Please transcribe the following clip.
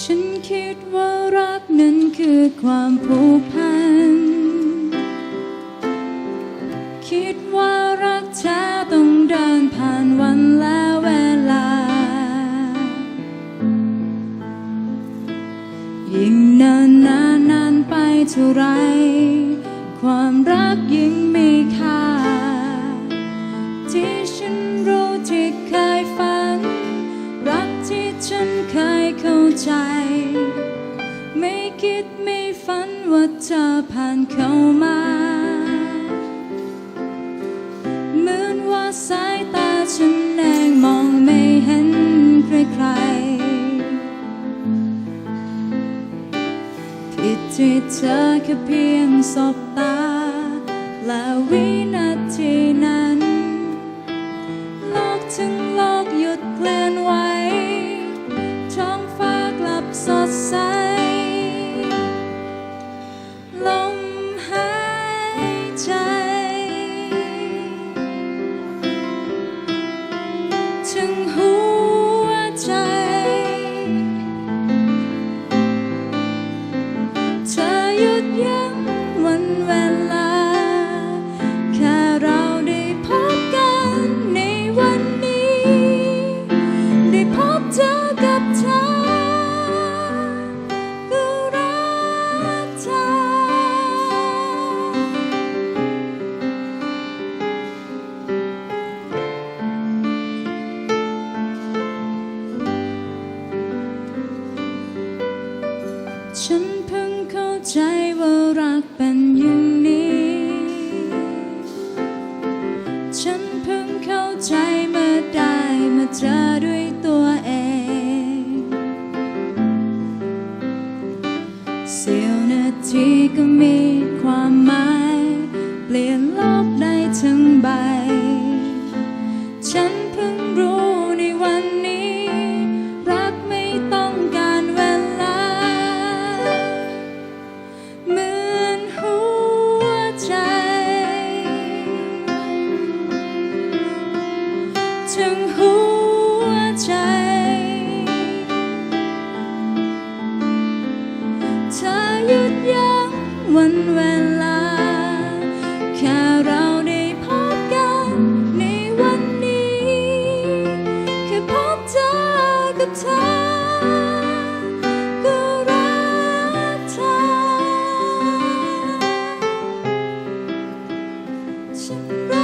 ฉันคิดว่ารักนั้นคือความผูกพัน คิดว่ารักแท้ต้องเดินผ่านวันและเวลา ยิ่งนานนานนานไปเท่าไร ความรักยิ่ง คิดไม่ฝันว่าเธอผ่านเข้ามา เหมือนว่าสายตาฉันเองมองไม่เห็นใครๆผิดที่เธอแค่เพียงสบตา และวินาทีนั้น โลกทั้งโลกหยุดเคลื่อนไหวท้องฟ้ากลับสดใส ฉันเพิ่งเข้าใจว่ารักเป็นอย่างนี้ ฉันเพิ่งเข้าใจเมื่อได้มาเจอด้วยตัวเอง เสียวนาทีก็ ถึงหัวใจ เธอยุดยั้วันเวลา แค่เราได้พบกันในวันนี้ แค่พบเจอกับเธอก็รักเธอ